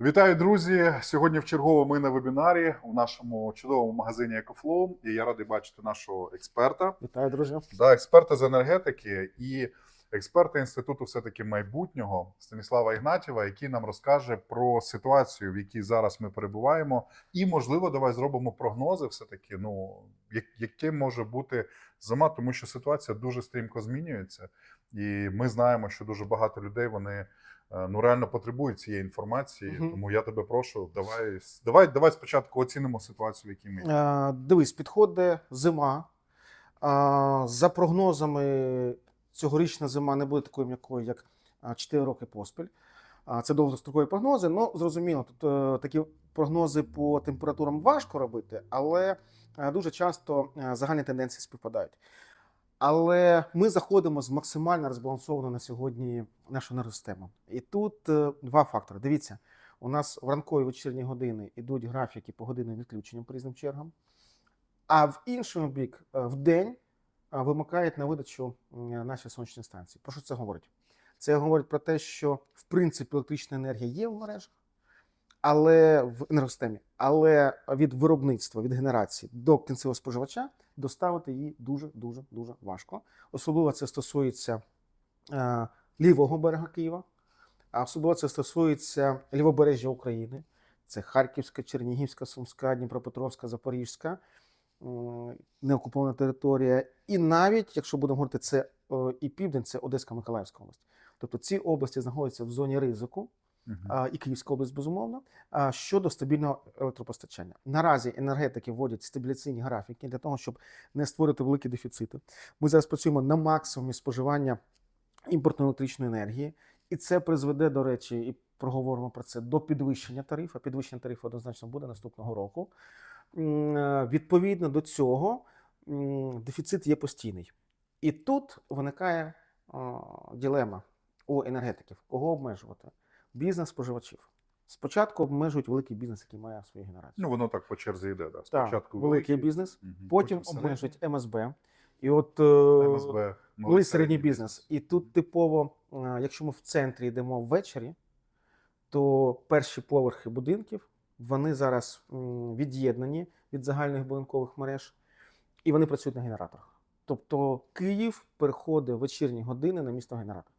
Вітаю, друзі! Сьогодні в чергово ми на вебінарі у нашому чудовому магазині EcoFlow. І я радий бачити нашого експерта. Вітаю, друзі. Да, експерта з енергетики і експерта інституту все-таки майбутнього Станіслава Ігнатєва, який нам розкаже про ситуацію, в якій зараз ми перебуваємо, і можливо, давай зробимо прогнози. Все таки, ну яким може бути зима, тому що ситуація дуже стрімко змінюється, і ми знаємо, що дуже багато людей вони. Е, Ну, реально потребують цієї інформації, Мгм. тому я тебе прошу. Давай, давай, давай спочатку оцінимо ситуацію, в якій ми. Е, дивись, підходить зима. Е, за прогнозами, цьогорічна зима не буде такою м'якою, як 4 роки поспіль. А Це довгострокові прогнози. Ну, зрозуміло, тут е, такі прогнози по температурам важко робити, але е, дуже часто е, загальні тенденції співпадають. Але ми заходимо з максимально розбалансованою на сьогодні нашу енергосистему. І тут е, два фактори. Дивіться, у нас в ранкові вечірні години йдуть графіки по годинним відключенням по різним чергам. А в іншому бік, е, в день е, вимикають на видачу наші сонячні станції. Про що це говорить? Це говорить про те, що в принципі електрична енергія є в мережах, але в енергосистемі, але від виробництва, від генерації до кінцевого споживача доставити її дуже дуже дуже важко. Особливо це стосується е, лівого берега Києва, а особливо це стосується лівобережжя України. Це Харківська, Чернігівська, Сумська, Дніпропетровська, Запорізька, м, неокупована територія. І навіть, якщо будемо говорити, це е, і південь, це Одеська Миколаївська область. Тобто ці області знаходяться в зоні ризику, А, і Київська область, безумовно, щодо стабільного електропостачання. Наразі енергетики вводять стабіляційні графіки для того, щоб не створити великі дефіцити. Ми зараз працюємо на максимумі споживання імпортної електричної енергії, і це призведе, до речі, і проговоримо про це до підвищення тарифу. Підвищення тарифу однозначно буде наступного року. Е, Відповідно до цього дефіцит є постійний. І тут виникає о, ділема у енергетиків, кого обмежувати? Бізнес споживачів. Спочатку обмежують великий бізнес, який має свою генерацію. Ну воно так по черзі йде. Да. Так, Спочатку великий бізнес, мгм, потім середній, обмежують МСБ. І от е, МСБ, малий середній бізнес. І тут типово, е, якщо ми в центрі йдемо ввечері, то перші поверхи будинків вони зараз від'єднані від загальних будинкових мереж, і вони працюють на генераторах. Тобто Київ переходить в вечірні години на місто генератор.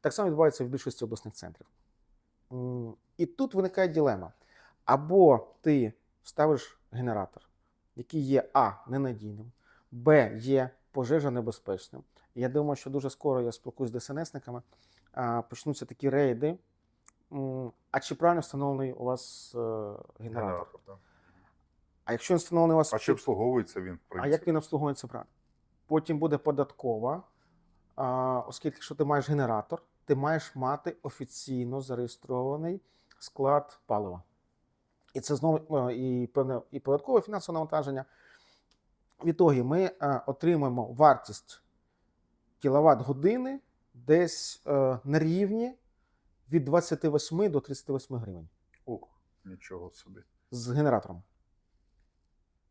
Так само відбувається в більшості обласних центрів. І тут виникає ділема. Або ти ставиш генератор, який є А ненадійним, Б є пожежа небезпечним. Я думаю, що дуже скоро я спілкуюсь з ДСНСниками, почнуться такі рейди. А чи правильно встановлений у вас е, генератор? А якщо він встановлений у вас А чи обслуговується він? в а як він обслуговується правильно? Потім буде податкова, оскільки якщо ти маєш генератор, ти маєш мати офіційно зареєстрований склад палива. І це знову е, і певне і податкове фінансове навантаження. В ітогі ми е, отримаємо вартість кіловат години десь е, на рівні від 28 до 38 гривень Ух, нічого собі. з генератором.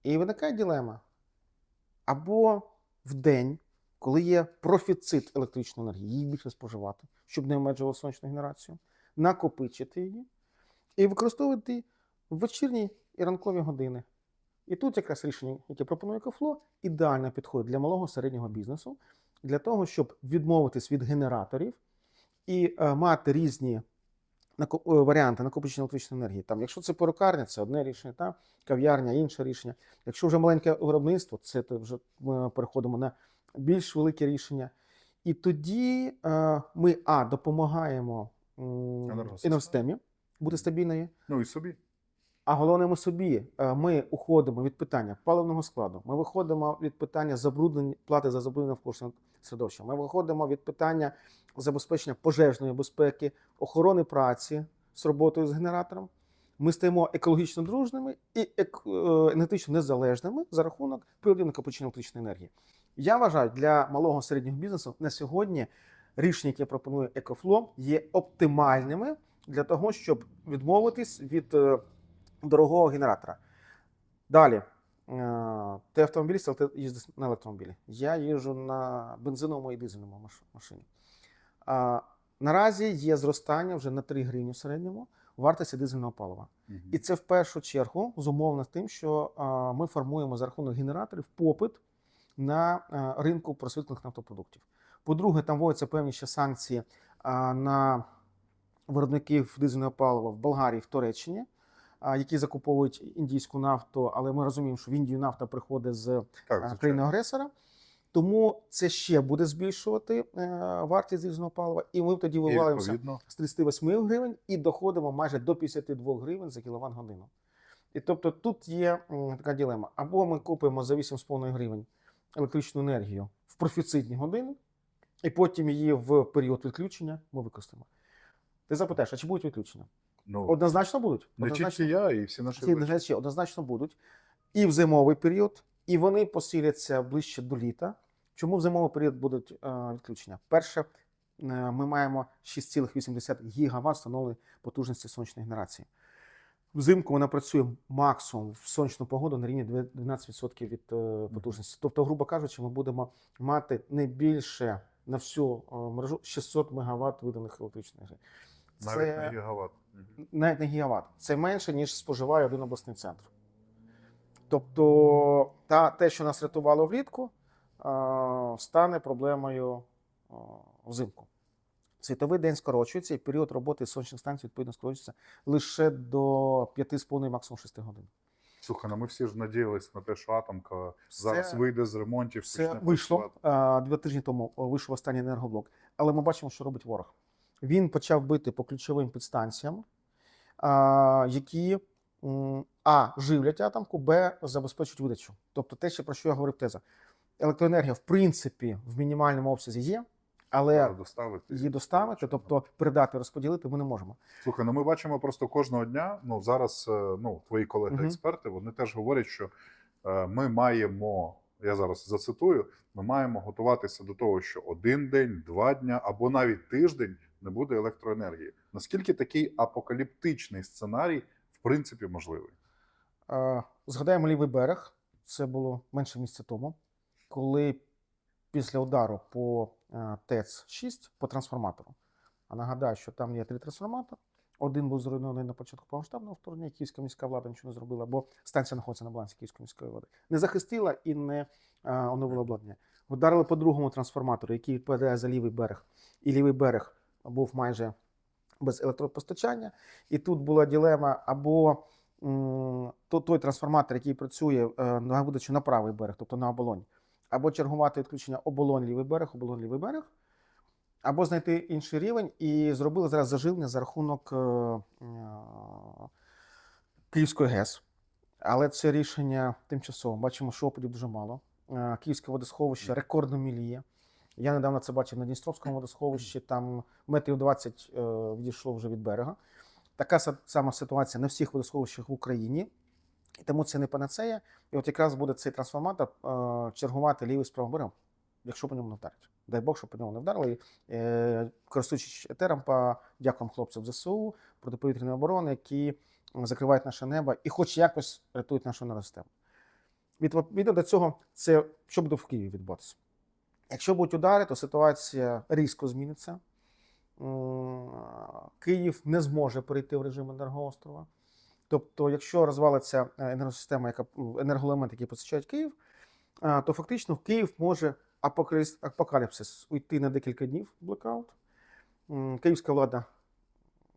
І виникає дилема. Або в день, коли є профіцит електричної енергії, її більше споживати, щоб не обмежували сонячну генерацію, накопичити її і використовувати в вечірні і ранкові години. І тут якраз рішення, яке пропонує Кофло, ідеально підходить для малого середнього бізнесу, для того, щоб відмовитись від генераторів і е, мати різні е, варіанти накопичення електричної енергії. Там, якщо це перукарня, це одне рішення, та кав'ярня, інше рішення. Якщо вже маленьке виробництво, це вже ми переходимо на більш велике рішення. І тоді е, ми а допомагаємо Енергосистемі. бути стабільною. Ну і собі. А головне, ми собі е, ми уходимо від питання паливного складу. Ми виходимо від питання забруднення плати за забруднення навколишнього середовища. Ми виходимо від питання забезпечення пожежної безпеки, охорони праці з роботою з генератором. Ми стаємо екологічно дружними і е, енергетично незалежними за рахунок приладів накопичення електричної енергії. Я вважаю, для малого середнього бізнесу на сьогодні рішення, яке пропонує EcoFlow, є оптимальними для того, щоб відмовитись від е, дорогого генератора. Далі. е, Ти автомобіліст, але ти їздиш на електромобілі. Я їжджу на бензиновому і дизельному машині. Наразі є зростання вже на 3 гривні в середньому вартості дизельного палива. Мгм. І це в першу чергу зумовлено тим, що ми формуємо за рахунок генераторів попит на ринку просвітлених нафтопродуктів. По-друге, там вводяться певні ще санкції на виробників дизельного палива в Болгарії, в Туреччині, які закуповують індійську нафту, але ми розуміємо, що в Індію нафта приходить з Так, а, звичайно. країни-агресора. Тому це ще буде збільшувати е, вартість дизельного палива, і ми тоді відповідно, з 38 гривень і доходимо майже до 52 гривень за кіловат годину. І тобто тут є така ділема. Або ми купимо за 8,5 гривень електричну енергію в профіцитні години, і потім її в період відключення ми використаємо. Ти запитаєш, а чи будуть відключення? ну, Однозначно будуть. не Однозначно, тільки я, і всі наші глядачі. однозначно будуть. І в зимовий період, і вони посиляться ближче до літа. Чому в зимовий період будуть е, відключення? Перше, е, ми маємо 6,8 гігаватт встановленої потужності сонячної генерації. Взимку вона працює максимум в сонячну погоду на рівні 12% від е, потужності. Тобто, грубо кажучи, ми будемо мати не більше на всю е, мережу 600 МВт виданих електричної енергії. Навіть на гігават. Навіть не гігават. Це менше, ніж споживає один обласний центр. Тобто, та, те, що нас рятувало влітку, а, стане проблемою взимку. Світовий день скорочується, і період роботи сонячних станцій відповідно скорочується лише до 5,5 максимум 6 годин. Слухай, ну ми всі ж надіялись на те, що атомка зараз вийде з ремонтів. Це вийшло два тижні тому. Вийшов останній енергоблок. Але ми бачимо, що робить ворог. Він почав бити по ключовим підстанціям, а, які а живлять атомку, б забезпечують видачу. Тобто, те, що про що я говорив теза. Електроенергія, в принципі, в мінімальному обсязі є, але доставити. її доставити, тобто передати, розподілити, ми не можемо. Слухай, ну ми бачимо просто кожного дня. Ну зараз е, ну твої колеги-експерти вони теж говорять, що е, ми маємо. Я зараз зацитую: ми маємо готуватися до того, що один день, два дня або навіть тиждень не буде електроенергії. Наскільки такий апокаліптичний сценарій в принципі можливий? Е, Згадаємо лівий берег. Це було менше місяця тому, коли після удару по ТЕЦ-6 по трансформатору. А нагадаю, що там є три трансформатори. Один був зруйнований на початку повномасштабного вторгнення, київська міська влада нічого не зробила, бо станція знаходиться на балансі Київської міської влади. Не захистила і не е, оновила обладнання. Вдарили по другому трансформатору, який відповідає за лівий берег. І лівий берег був майже без електропостачання. І тут була ділема або то, той трансформатор, який працює е, на на правий берег, тобто на оболонь, або чергувати відключення оболонь лівий берег, оболонь лівий берег, або знайти інший рівень і зробили зараз заживлення за рахунок е, е, Київської ГЕС. Але це рішення тимчасово. Бачимо, що опадів дуже мало. Е, Київське водосховище рекордно міліє. Я недавно це бачив на Дністровському водосховищі, там метрів 20 е, відійшло вже від берега. Така сама ситуація на всіх водосховищах в Україні. І тому це не панацея. І от якраз буде цей трансформатор е, чергувати лівий з правим берегом, якщо по ньому не вдарять. Дай Бог, щоб по ньому не вдарили. Е, користуючись етером, по дякуємо хлопцям ЗСУ, протиповітряної оборони, які закривають наше небо і хоч якось рятують нашу енергосистему. Відповідно до цього, це що буде в Києві відбуватися? Якщо будуть удари, то ситуація різко зміниться. Київ не зможе перейти в режим енергоострова. Тобто, якщо розвалиться е, енергосистема, яка енерголемент, який посичають Київ, то фактично Київ може апокаліпсис уйти на декілька днів блекаут. М, Київська влада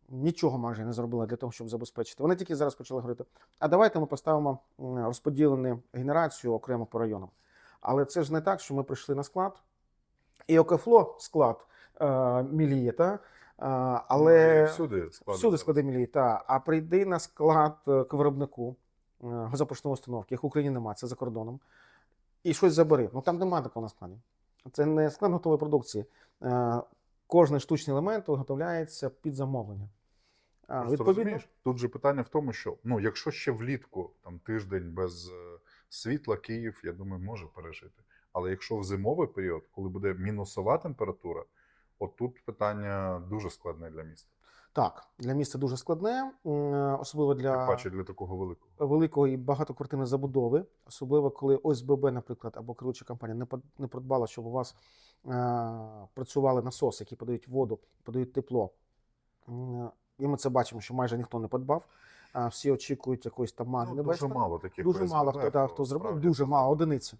нічого майже не зробила для того, щоб забезпечити. Вони тільки зараз почали говорити: а давайте ми поставимо розподілену генерацію окремо по районам. Але це ж не так, що ми прийшли на склад, і ОКФЛО склад е, міліє? Е, але Ну, всюди складно всюди склади міліє, та. а прийди на склад е, к виробнику е, газопортної установки, їх в Україні немає, це за кордоном, і щось забери. Ну там немає такого на складі. Це не склад готової продукції. Е, Кожний штучний елемент виготовляється під замовлення. А, Просто розумієш, тут же питання в тому, що ну, якщо ще влітку там тиждень без світла, Київ, я думаю, може пережити. Але якщо в зимовий період, коли буде мінусова температура, от тут питання дуже складне для міста. Так, для міста дуже складне, особливо для паче для такого великого. великої і багатоквартирної забудови, особливо коли ОСББ, наприклад, або керуюча компанія не продбала, щоб у вас е, працювали насоси, які подають воду, подають тепло. І ми це бачимо, що майже ніхто не подбав. Всі очікують якоїсь там маги Ну, дуже мало таких Дуже ОСББ, мало хто, да, хто зробив, дуже мало, одиниці.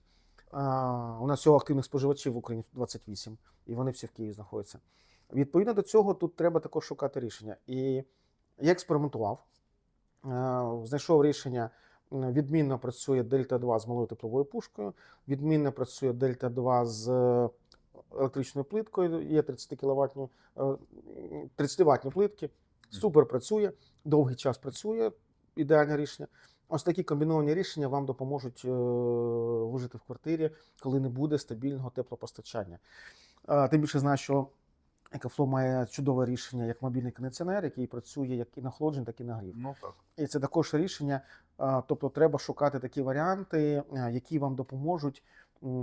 А, у нас всього активних споживачів в Україні 28, і вони всі в Києві знаходяться. Відповідно до цього, тут треба також шукати рішення. І я експериментував, е, знайшов рішення. Відмінно працює Дельта 2 з малою тепловою пушкою, відмінно працює Дельта 2 з е, електричною плиткою, є 30 кВт, 30 ватні плитки. Супер працює, довгий час працює, ідеальне рішення. Ось такі комбіновані рішення вам допоможуть е, вижити в квартирі, коли не буде стабільного теплопостачання. Е, Тим більше знаю, що Екофло має чудове рішення як мобільний кондиціонер, який працює як і на охолодження, так і на грів. Ну так. І це також рішення. а, Тобто, треба шукати такі варіанти, які вам допоможуть,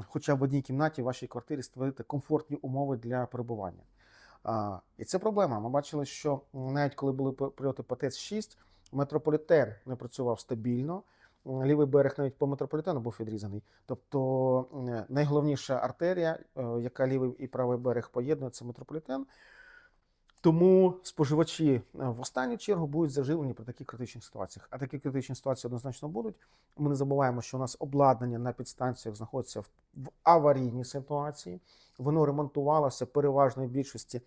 хоча б в одній кімнаті в вашій квартирі створити комфортні умови для перебування. І це проблема. Ми бачили, що навіть коли були прильоти по ТЕЦ-6, метрополітен не працював стабільно. Лівий берег навіть по метрополітену був відрізаний. Тобто найголовніша артерія, е, яка лівий і правий берег поєднує, це метрополітен. Тому споживачі е, в останню чергу будуть заживлені при таких критичних ситуаціях. А такі критичні ситуації однозначно будуть. Ми не забуваємо, що у нас обладнання на підстанціях знаходиться в аварійній ситуації. Воно ремонтувалося переважної більшості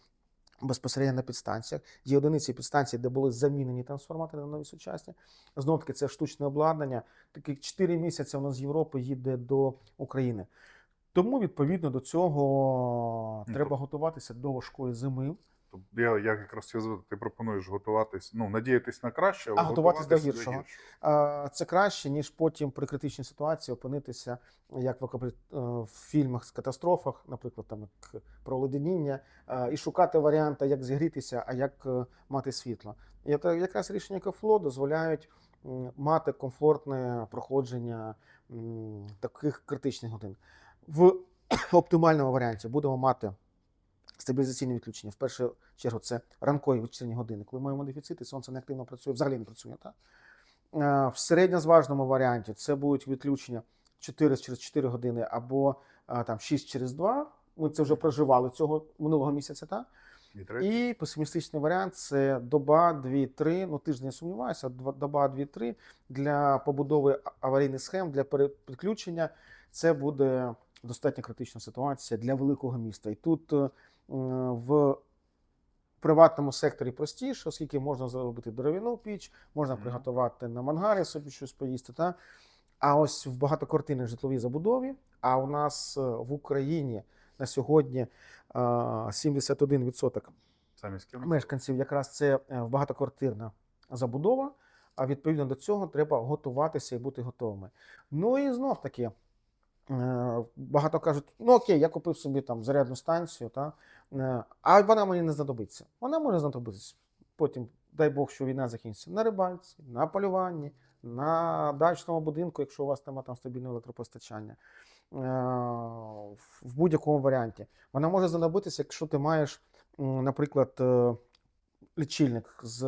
безпосередньо на підстанціях. Є одиниці підстанцій, де були замінені трансформатори на нові сучасні. Знову таки, це штучне обладнання. Такі 4 місяці воно з Європи їде до України. Тому, відповідно до цього, Ну, треба готуватися до важкої зими. Тобто я, я якраз хотів ти пропонуєш готуватись, ну, надіятись на краще, але А готуватись до готуватись гіршого. Це краще, ніж потім при критичній ситуації опинитися, як в, е, в фільмах з катастрофах, наприклад, там як про леденіння, е, і шукати варіанти, як зігрітися, а як е, мати світло. І якраз рішення КФЛО дозволяють мати комфортне проходження таких критичних годин. В оптимальному варіанті будемо мати стабілізаційне відключення. В першу чергу це ранкові вечірні години. Коли маємо дефіцит, і сонце не активно працює, взагалі не працює. Так? Е, В середньозважному варіанті це будуть відключення 4 через 4 години або е, там 6 через 2. Ми це вже проживали цього минулого місяця. Так? І. Песимістичний варіант це доба 2-3, ну тиждень я сумніваюся, доба 2-3 для побудови аварійних схем, для підключення. Це буде достатньо критична ситуація для великого міста. І тут е, в приватному секторі простіше, оскільки можна зробити дерев'яну піч, можна Мгм. приготувати на мангарі собі щось поїсти. Та? А ось в багатоквартирній житловій забудові, а у нас е, в Україні на сьогодні е, 71% Самі з ким? мешканців якраз це е, багатоквартирна забудова. А відповідно до цього треба готуватися і бути готовими. Ну і знов таки. Е, Багато кажуть, ну окей, я купив собі там зарядну станцію, та, е, а вона мені не знадобиться. Вона може знадобитися потім, дай Бог, що війна закінчиться на рибальці, на полюванні, на дачному будинку, якщо у вас немає там стабільного електропостачання. Е, в- будь-якому варіанті. Вона може знадобитися, якщо ти маєш, наприклад, лічильник з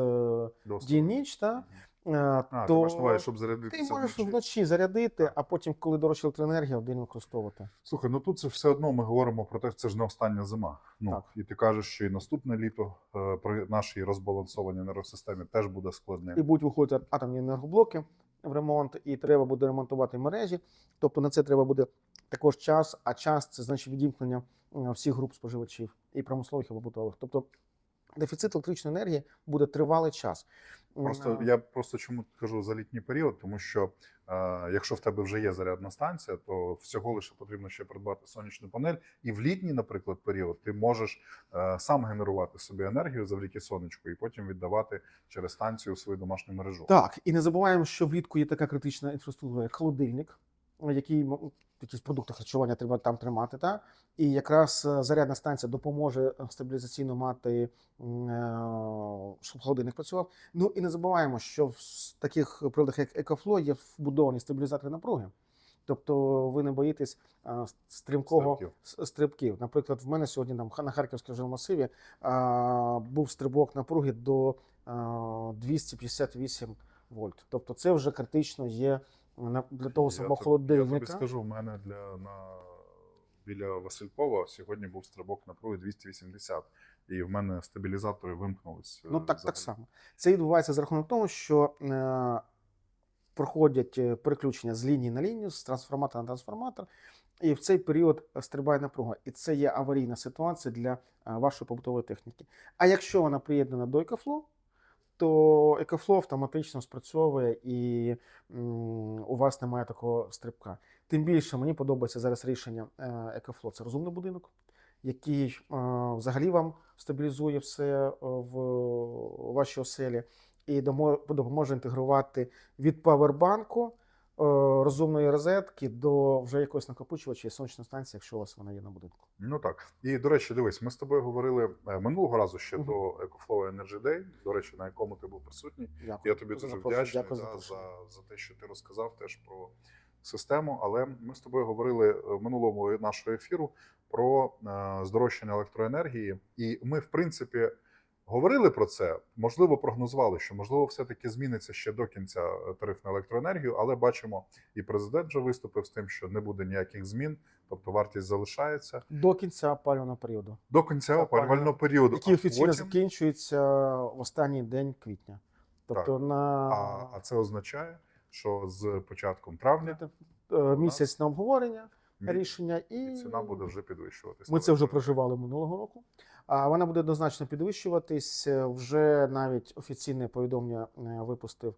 день-ніч, та, Е, А, ти маєш на увазі, щоб ти зарядитися можеш вночі. вночі зарядити, а потім, коли дорожча електроенергія, вдень використовувати. Слухай, ну тут це все одно ми говоримо про те, що це ж не остання зима. Ну Так. і ти кажеш, що і наступне літо е, при нашій розбалансованій енергосистемі теж буде складним. І будуть виходити атомні енергоблоки в ремонт, і треба буде ремонтувати мережі. Тобто на це треба буде також час, а час це значить відімкнення е, всіх груп споживачів і промислових і побутових. Тобто дефіцит електричної енергії буде тривалий час. Просто Е, я просто чому кажу за літній період, тому що е, якщо в тебе вже є зарядна станція, то всього лише потрібно ще придбати сонячну панель. І в літній, наприклад, період ти можеш е, сам генерувати собі енергію завдяки сонечку, і потім віддавати через станцію свою домашню мережу. Так, і не забуваємо, що влітку є така критична інфраструктура, як холодильник, який якісь продукти харчування треба там тримати. Та? І якраз е, зарядна станція допоможе е, стабілізаційно мати, е, щоб холодильник працював. Ну і не забуваємо, що в таких приладах, як Екофло, є вбудовані стабілізатори напруги. Тобто ви не боїтесь е, стрімкого Стрибків. стрибків. Наприклад, в мене сьогодні там на Харківському жилмасиві а, був стрибок напруги до а, 258 вольт. Тобто це вже критично є для того Я самого тобі- Я холодильника. тобі скажу, в мене для на біля Василькова сьогодні був стрибок напруги 280. і в мене стабілізатори вимкнулись. е, Ну так, так само. Це відбувається за рахунок того, що е, проходять е, переключення з лінії на лінію, з трансформатора на трансформатор, і в цей період стрибає напруга. І це є аварійна ситуація для е, вашої побутової техніки. А якщо вона приєднана до EcoFlow, то екофло автоматично спрацьовує і у вас немає такого стрибка. Тим більше мені подобається зараз рішення е, Це розумний будинок, який е, взагалі вам стабілізує все е, в вашій оселі і допоможе інтегрувати від павербанку розумної розетки до вже якогось накопичувача і сонячної станції, якщо у вас вона є на будинку. Ну так. І до речі, дивись, ми з тобою говорили е, минулого разу ще Мгм. до EcoFlow Energy Day, до речі, на якому ти був присутній. Дякую. Я тобі дуже вдячний Дякую за да, за, за те, що ти розказав теж про систему. Але ми з тобою говорили е, в минулому нашого ефіру про е, здорожчання електроенергії, і ми, в принципі, говорили про це. Можливо, прогнозували, що можливо, все-таки зміниться ще до кінця е, тариф на електроенергію, але бачимо, і президент вже виступив з тим, що не буде ніяких змін, тобто вартість залишається До кінця опалювального періоду, до кінця опалювального періоду. який офіційно потім- закінчується в останній день квітня. Тобто на А, а це означає, що з початком травня е, місяць на обговорення рішення, і і ціна буде вже підвищуватися. Ми це вже проживали минулого року. А вона буде однозначно підвищуватись. Е, Вже навіть офіційне повідомлення е, випустив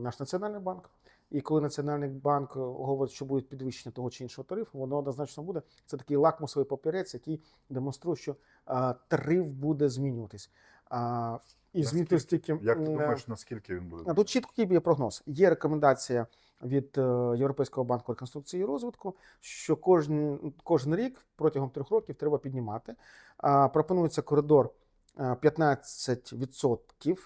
наш національний банк. І коли Національний банк е, говорить, що буде підвищення того чи іншого тарифу, воно однозначно буде. Це такий лакмусовий папірець, який демонструє, що а, тариф буде змінюватись. А, і Наскільки? змінюватись тільки Як ти думаєш, наскільки він буде? Тут чіткий є прогноз. Є рекомендація від е, Європейського банку реконструкції і розвитку, що кожен, кожен рік протягом трьох років треба піднімати. Пропонується коридор е, 15%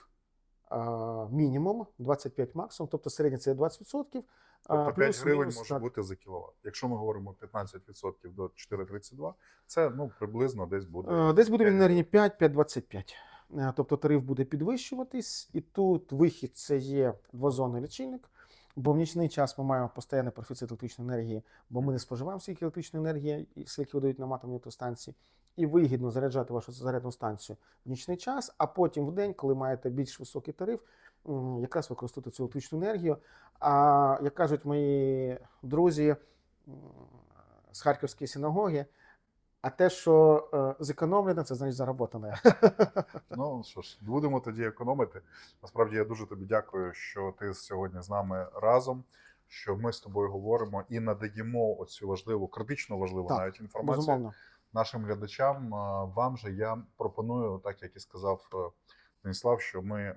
а, мінімум, 25 максимум, тобто середнє це 20%. а, Тобто 5 плюс гривень мінус, може так. бути за кіловат. Якщо ми говоримо 15% до 4,32, це ну приблизно десь буде. Е, Десь буде він на 5 рівні 5-5,25. Е, Тобто тариф буде підвищуватись, і тут вихід це є двозонний лічильник. Бо в нічний час ми маємо постійний профіцит електричної енергії, бо ми не споживаємо стільки електричної енергії, скільки видають нам атомні електростанції. І вигідно заряджати вашу зарядну станцію в нічний час, а потім в день, коли маєте більш високий тариф, якраз використовувати цю електричну енергію. А як кажуть мої друзі з Харківської синагоги, а те, що е, зекономлене, це значить заработане. Ну що ж, будемо тоді економити. Насправді я дуже тобі дякую, що ти сьогодні з нами разом. Що ми з тобою говоримо і надаємо оцю важливу, критично важливу Так, навіть інформацію Безумовно. нашим глядачам. Вам же я пропоную, так як і сказав е, Станіслав, що ми е,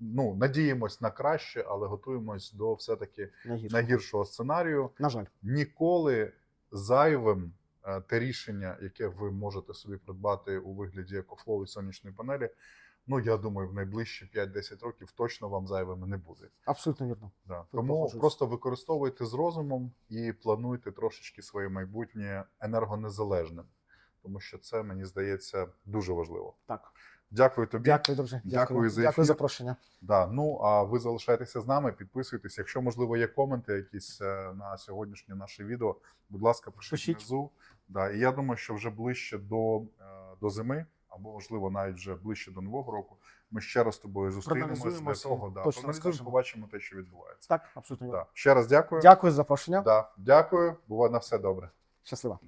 ну, надіємось на краще, але готуємось до все-таки найгіршого сценарію. На жаль. Ніколи зайвим е, те рішення, яке ви можете собі придбати у вигляді екофлоу і сонячної панелі. Ну я думаю, в найближчі 5-10 років точно вам зайвими не буде. Абсолютно вірно. Да. Тому погоджуюсь. просто використовуйте з розумом і плануйте трошечки своє майбутнє енергонезалежним, тому що це мені здається дуже важливо. Так. Дякую тобі. Дякую, друже. Дякую за Дякую за запрошення. Да, ну а ви залишайтеся з нами, підписуйтесь. Якщо можливо є коменти якісь е, на сьогоднішнє наше відео, будь ласка, пишіть, Пишіть. внизу. Да, і я думаю, що вже ближче до, е, до зими, або можливо навіть вже ближче до нового року. Ми ще раз з тобою зустрінемось для того, да, точно побачимо те, що відбувається. Так, абсолютно. Да. Ще раз дякую. Дякую за запрошення. Да, дякую. Бувай на все добре. Щасливо.